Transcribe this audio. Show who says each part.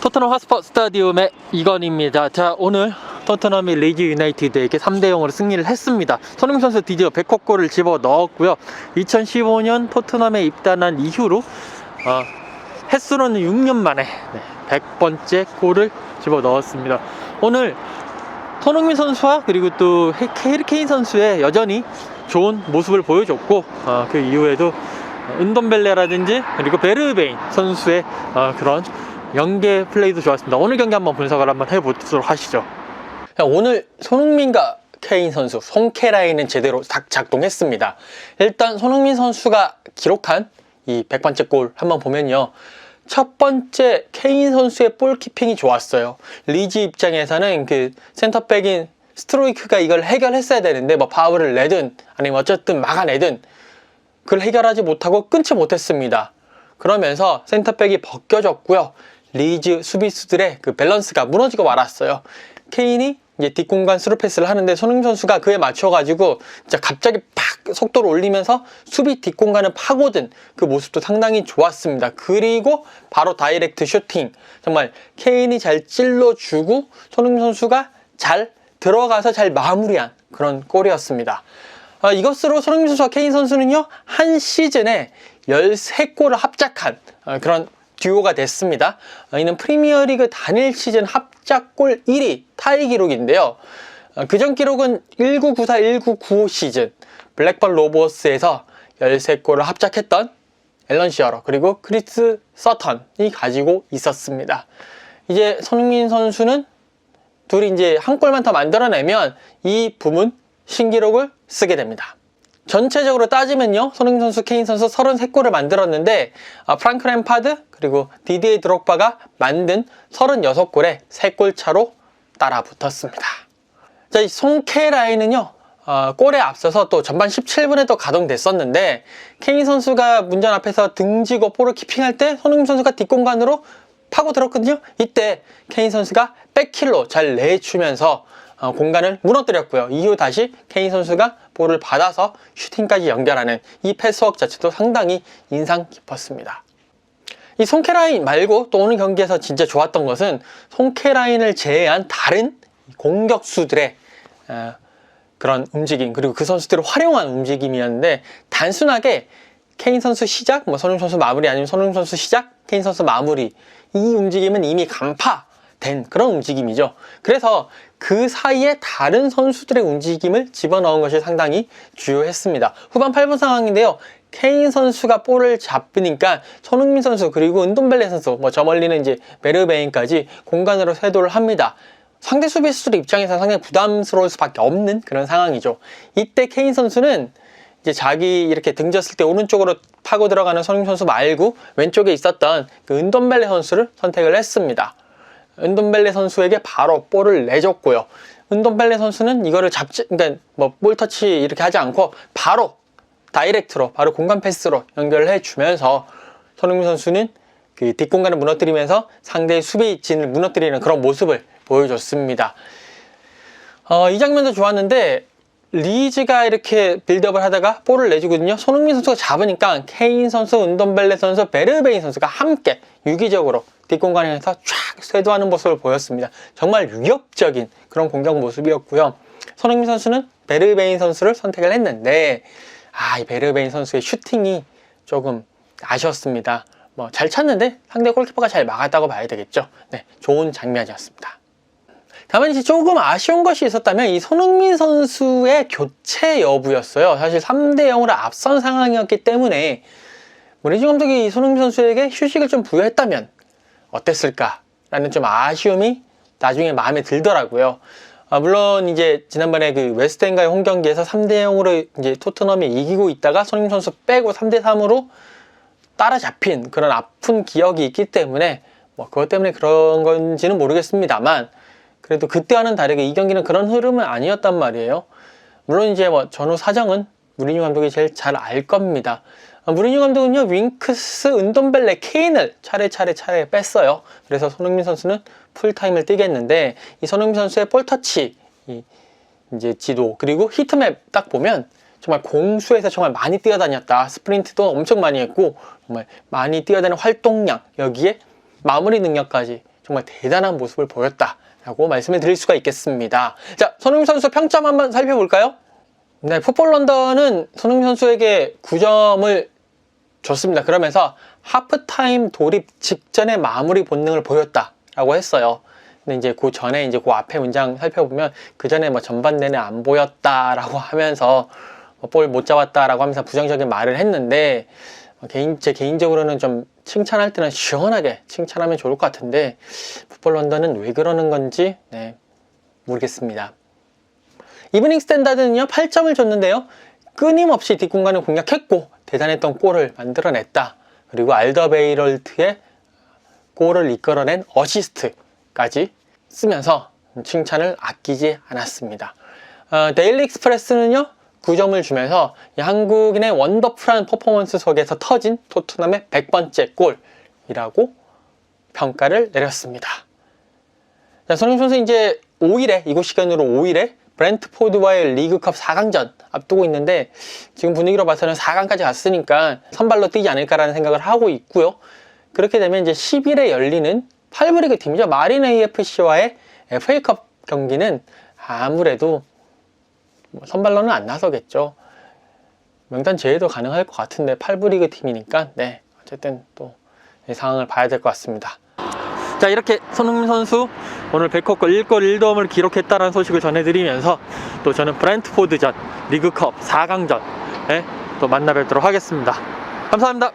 Speaker 1: 토트넘 하스퍼 스타디움의 이건입니다. 자, 오늘 토트넘이 리즈 유나이티드에게 3대 0으로 승리를 했습니다. 손흥민 선수 드디어 100호 골을 집어 넣었고요. 2015년 토트넘에 입단한 이후로 어, 횟수로는 6년 만에 네, 100번째 골을 집어 넣었습니다. 오늘 손흥민 선수와 그리고 또 해- 해리 케인 선수의 여전히 좋은 모습을 보여줬고 어, 그 이후에도 은돈벨레라든지 그리고 베르베인 선수의 어, 그런 연계 플레이도 좋았습니다. 오늘 경기 한번 분석을 한번 해보도록 하시죠. 오늘 손흥민과 케인 선수 송케 라인은 제대로 작- 작동했습니다. 일단 손흥민 선수가 기록한 이 100번째 골 한번 보면요. 첫 번째 케인 선수의 볼 키핑이 좋았어요. 리즈 입장에서는 그 센터백인 스트로이크가 이걸 해결했어야 되는데 뭐 파울을 내든 아니면 어쨌든 막아내든 그걸 해결하지 못하고 끊지 못했습니다. 그러면서 센터백이 벗겨졌고요. 리즈 수비수들의 그 밸런스가 무너지고 말았어요. 케인이 이제 뒷공간 스루 패스를 하는데 손흥민 선수가 그에 맞춰가지고 진짜 갑자기 팍 속도를 올리면서 수비 뒷공간을 파고든 그 모습도 상당히 좋았습니다. 그리고 바로 다이렉트 슈팅. 정말 케인이 잘 찔러주고 손흥민 선수가 잘 들어가서 잘 마무리한 그런 골이었습니다. 어, 이것으로 손흥민 선수와 케인 선수는요, 한 시즌에 13골을 합작한 어, 그런 듀오가 됐습니다. 어, 이는 프리미어리그 단일 시즌 합작골 1위 타이 기록인데요. 어, 그전 기록은 1994-1995 시즌 블랙번 로버스에서 13골을 합작했던 앨런 시어러 그리고 크리스 서턴이 가지고 있었습니다. 이제 손흥민 선수는 둘이 이제 한 골만 더 만들어내면 이 부문 신기록을 쓰게 됩니다. 전체적으로 따지면요, 손흥민 선수, 케인 선수 33골을 만들었는데, 아, 프랑크 램파드, 그리고 디디에 드록바가 만든 36골에 3골 차로 따라 붙었습니다. 자, 이 송케 라인은요, 어, 골에 앞서서 또 전반 17분에 또 가동됐었는데, 케인 선수가 문전 앞에서 등지고 볼을 키핑할 때 손흥민 선수가 뒷공간으로 파고 들었거든요. 이때 케인 선수가 백킬로 잘 내주면서 어, 공간을 무너뜨렸고요. 이후 다시 케인 선수가 볼을 받아서 슈팅까지 연결하는 이 패스워크 자체도 상당히 인상 깊었습니다. 이 송케라인 말고 또 오늘 경기에서 진짜 좋았던 것은 송케라인을 제외한 다른 공격수들의 어, 그런 움직임 그리고 그 선수들을 활용한 움직임이었는데 단순하게 케인 선수 시작, 뭐 손흥민 선수 마무리 아니면 손흥민 선수 시작, 케인 선수 마무리 이 움직임은 이미 간파 된 그런 움직임이죠. 그래서 그 사이에 다른 선수들의 움직임을 집어넣은 것이 상당히 주요했습니다. 후반 8분 상황인데요. 케인 선수가 볼을 잡으니까 손흥민 선수 그리고 은돈벨레 선수 뭐 저 멀리는 이제 베르베인까지 공간으로 쇄도를 합니다. 상대 수비수들 입장에서 상당히 부담스러울 수밖에 없는 그런 상황이죠. 이때 케인 선수는 이제 자기 이렇게 등졌을 때 오른쪽으로 파고 들어가는 손흥민 선수 말고 왼쪽에 있었던 그 은돈벨레 선수를 선택을 했습니다. 은돈벨레 선수에게 바로 볼을 내줬고요. 은돈벨레 선수는 이거를 잡지, 그러니까 뭐 볼 터치 이렇게 하지 않고 바로 다이렉트로 바로 공간 패스로 연결을 해주면서 손흥민 선수는 그 뒷공간을 무너뜨리면서 상대의 수비진을 무너뜨리는 그런 모습을 보여줬습니다. 어, 이 장면도 좋았는데 리즈가 이렇게 빌드업을 하다가 볼을 내주거든요. 손흥민 선수가 잡으니까 케인 선수, 은돈벨레 선수, 베르베인 선수가 함께 유기적으로 뒷공간에서 쫙 쇄도하는 모습을 보였습니다. 정말 위협적인 그런 공격 모습이었고요. 손흥민 선수는 베르베인 선수를 선택을 했는데 아, 이 베르베인 선수의 슈팅이 조금 아쉬웠습니다. 뭐 잘 찼는데 상대 골키퍼가 잘 막았다고 봐야 되겠죠. 네, 좋은 장면이었습니다. 다만 이제 조금 아쉬운 것이 있었다면 이 손흥민 선수의 교체 여부였어요. 사실 3대 0으로 앞선 상황이었기 때문에 무리즈 감독이 이 손흥민 선수에게 휴식을 좀 부여했다면 어땠을까라는 좀 아쉬움이 나중에 마음에 들더라고요. 아, 물론 이제 지난번에 그 웨스트햄과의 홈 경기에서 3대 0으로 이제 토트넘이 이기고 있다가 손흥민 선수 빼고 3대 3으로 따라잡힌 그런 아픈 기억이 있기 때문에 뭐 그것 때문에 그런 건지는 모르겠습니다만 그래도 그때와는 다르게 이 경기는 그런 흐름은 아니었단 말이에요. 물론 이제 뭐 전후 사정은 무리뉴 감독이 제일 잘 알 겁니다. 아, 무리뉴 감독은요 윙크스, 은돈벨레, 케인을 차례차례 차례 뺐어요. 그래서 손흥민 선수는 풀타임을 뛰겠는데 이 손흥민 선수의 볼 터치, 이 이제 지도 그리고 히트맵 딱 보면 정말 공수에서 정말 많이 뛰어다녔다. 스프린트도 엄청 많이 했고 정말 많이 뛰어다니는 활동량 여기에 마무리 능력까지 정말 대단한 모습을 보였다 라고 말씀을 드릴 수가 있겠습니다. 자, 손흥민 선수 평점 한번 살펴볼까요? 네, 풋볼 런던은 손흥민 선수에게 9점을 줬습니다. 그러면서 하프타임 돌입 직전에 마무리 본능을 보였다라고 했어요. 근데 이제 그 전에 이제 그 앞에 문장 살펴보면 그 전에 뭐 전반 내내 안 보였다라고 하면서 뭐 볼못 잡았다라고 하면서 부정적인 말을 했는데 어, 개인 제 개인적으로는 좀 칭찬할 때는 시원하게 칭찬하면 좋을 것 같은데 풋볼 런던은 왜 그러는 건지 네, 모르겠습니다. 이브닝 스탠다드는요 8점을 줬는데요 끊임없이 뒷공간을 공략했고 대단했던 골을 만들어냈다. 그리고 알더베이럴트의 골을 이끌어낸 어시스트까지 쓰면서 칭찬을 아끼지 않았습니다. 어, 데일리 익스프레스는요 9점을 주면서 이 한국인의 원더풀한 퍼포먼스 속에서 터진 토트넘의 100번째 골이라고 평가를 내렸습니다. 자, 손흥민 선수 이제 5일에 이곳 시간으로 5일에 브렌트포드와의 리그컵 4강전 앞두고 있는데 지금 분위기로 봐서는 4강까지 갔으니까 선발로 뛰지 않을까라는 생각을 하고 있고요. 그렇게 되면 이제 10일에 열리는 8부 리그 팀이죠. 마린 AFC와의 FA컵 경기는 아무래도 뭐 선발로는 안 나서겠죠. 명단 제외도 가능할 것 같은데 8부 리그 팀이니까 네 어쨌든 또이 상황을 봐야 될 것 같습니다. 자 이렇게 손흥민 선수 오늘 백호골 1골 1도움을 기록했다는 소식을 전해드리면서 또 저는 브랜트포드전 리그컵 4강전에 또 만나 뵙도록 하겠습니다. 감사합니다.